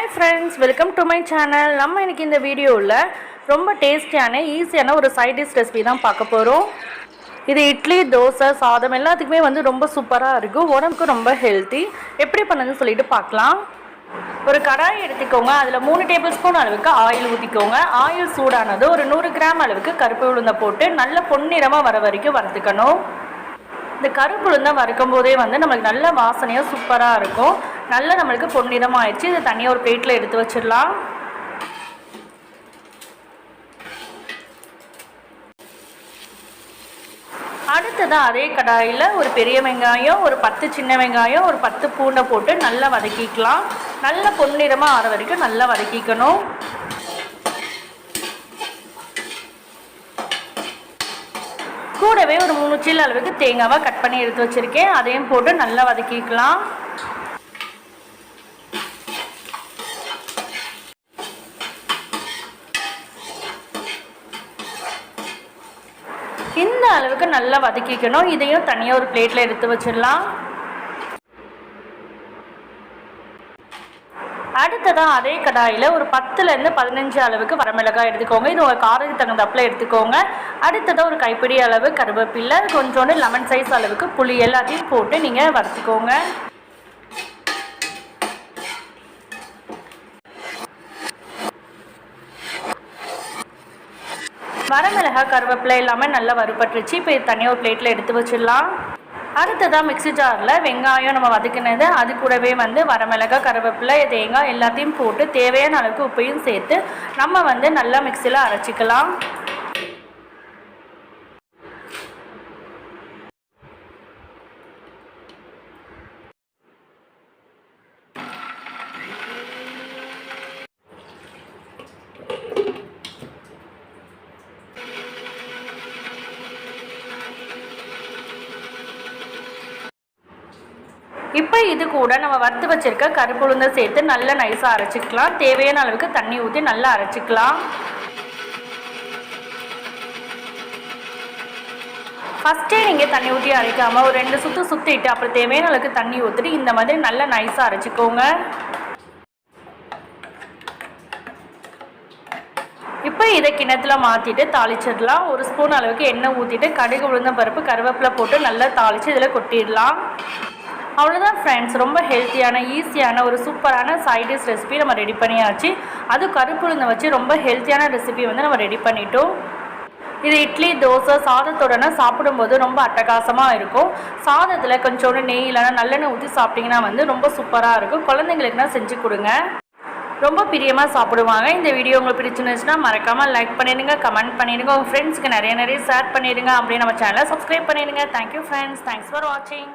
Hi friends welcome to my channel நம்ம இன்றைக்கி இந்த வீடியோவில் ரொம்ப டேஸ்டியான ஈஸியான ஒரு சைட் டிஷ் ரெசிபி தான் பார்க்க போகிறோம் இது இட்லி தோசை சாதம் எல்லாத்துக்குமே வந்து ரொம்ப சூப்பராக இருக்கும் உடம்புக்கு ரொம்ப ஹெல்த்தி எப்படி பண்ணுதுன்னு சொல்லிட்டு பார்க்கலாம். ஒரு கடாய் எடுத்துக்கோங்க. அதில் மூணு டேபிள் ஸ்பூன் அளவுக்கு ஆயில் ஊற்றிக்கோங்க ஆயில் சூடானது ஒரு நூறு கிராம் அளவுக்கு கருப்பு உளுந்தை போட்டு நல்ல பொன்னிறமாக வர வரைக்கும் வறுத்துக்கணும். இந்த கருப்பு உளுந்தை வறுக்கும் போதே வந்து நம்மளுக்கு நல்ல வாசனையாக சூப்பராக இருக்கும். நல்ல நம்மளுக்கு பொன்னிறம் ஆயிடுச்சு இதை தனியாக ஒரு பிளேட்டில் எடுத்து வச்சிடலாம். அடுத்ததாக அதே கடாயில் ஒரு பெரிய வெங்காயம் ஒரு பத்து சின்ன வெங்காயம் ஒரு பத்து பூண்டை போட்டு நல்லா வதக்கிக்கலாம். நல்லா பொன்னிறமாக ஆற வரைக்கும் நல்லா வதக்கிக்கணும். கூடவே ஒரு மூணு சில்லு அளவுக்கு தேங்காவை கட் பண்ணி எடுத்து வச்சுருக்கேன். அதையும் போட்டு நல்லா வதக்கிக்கலாம். இந்த அளவுக்கு நல்லா வதக்கிக்கணும். இதையும் தனியாக ஒரு பிளேட்டில் எடுத்து வச்சிடலாம். அடுத்ததாக அதே கடாயில் ஒரு பத்துலேருந்து பதினஞ்சு அளவுக்கு வரமிளகாய் எடுத்துக்கோங்க. இது உங்கள் காரத்துக்கு தகுந்தாப்பில் எடுத்துக்கோங்க. அடுத்ததாக ஒரு கைப்பிடி அளவு கருவேப்பிலை கொஞ்சோண்டு லெமன் சைஸ் அளவுக்கு புளி எல்லாத்தையும் போட்டு நீங்கள் வறுத்துக்கோங்க. வரமிளகாய் கருவேப்பிலை எல்லாமே நல்லா வறுபட்டுருச்சு. இப்போ இது தனியாக ஒரு பிளேட்டில் எடுத்து வச்சிடலாம். அடுத்ததாக மிக்ஸி ஜாரில் வெங்காயம் நம்ம வதக்கினது. அது கூடவே வந்து வரமிளகா கருவேப்பிலை தேங்காய் எல்லாத்தையும் போட்டு தேவையான அளவுக்கு உப்பையும் சேர்த்து நம்ம வந்து நல்லா மிக்சியில் அரைச்சிக்கலாம். இப்போ இது கூட நம்ம வறுத்து வச்சிருக்க கருப்பு உளுந்தை சேர்த்து நல்லா நைஸாக அரைச்சிக்கலாம். தேவையான அளவுக்கு தண்ணி ஊற்றி நல்லா அரைச்சிக்கலாம். ஃபஸ்ட்டே நீங்கள் தண்ணி ஊற்றி அரைக்காமல் ஒரு ரெண்டு சுற்று சுற்றிட்டு அப்புறம் தேவையான அளவுக்கு தண்ணி ஊற்றிட்டு இந்த மாதிரி நல்லா நைஸாக அரைச்சிக்கோங்க. இப்போ இதை கிணத்துல மாற்றிட்டு தாளிச்சிடலாம். ஒரு ஸ்பூன் அளவுக்கு எண்ணெய் ஊற்றிட்டு கடுகு உளுந்த பருப்பு கருவேப்பிலை போட்டு நல்லா தாளித்து இதில் கொட்டிடலாம். அவ்வளோதான் ஃப்ரெண்ட்ஸ் ரொம்ப ஹெல்த்தியான ஈஸியான ஒரு சூப்பரான சைடிஷ் ரெசிபி நம்ம ரெடி பண்ணியாச்சு. அது கருப்பு வச்சு ரொம்ப ஹெல்த்தியான ரெசிபி வந்து நம்ம ரெடி பண்ணிட்டோம். இது இட்லி தோசை சாதத்துடனே சாப்பிடும்போது ரொம்ப அட்டகாசமாக இருக்கும். சாதத்தில் கொஞ்சோண்டு நெய் இல்லைன்னா நல்லெண்ணெய் ஊற்றி சாப்பிட்டிங்கன்னா வந்து ரொம்ப சூப்பராக இருக்கும். குழந்தைங்களுக்குனா செஞ்சு கொடுங்க. ரொம்ப பிரியமாக சாப்பிடுவாங்க. இந்த வீடியோ உங்களுக்கு பிடிச்சிருந்துச்சுன்னா மறக்காமல் லைக் பண்ணிடுங்க கமெண்ட் பண்ணிடுங்க. உங்கள் ஃப்ரெண்ட்ஸ்க்கு நிறைய நிறைய ஷேர் பண்ணிடுங்க. அப்படியே நம்ம சேனலை சப்ஸ்கிரைப் பண்ணிடுங்க. தேங்க்யூ ஃப்ரெண்ட்ஸ் தேங்க்ஸ் ஃபார் வாட்சிங்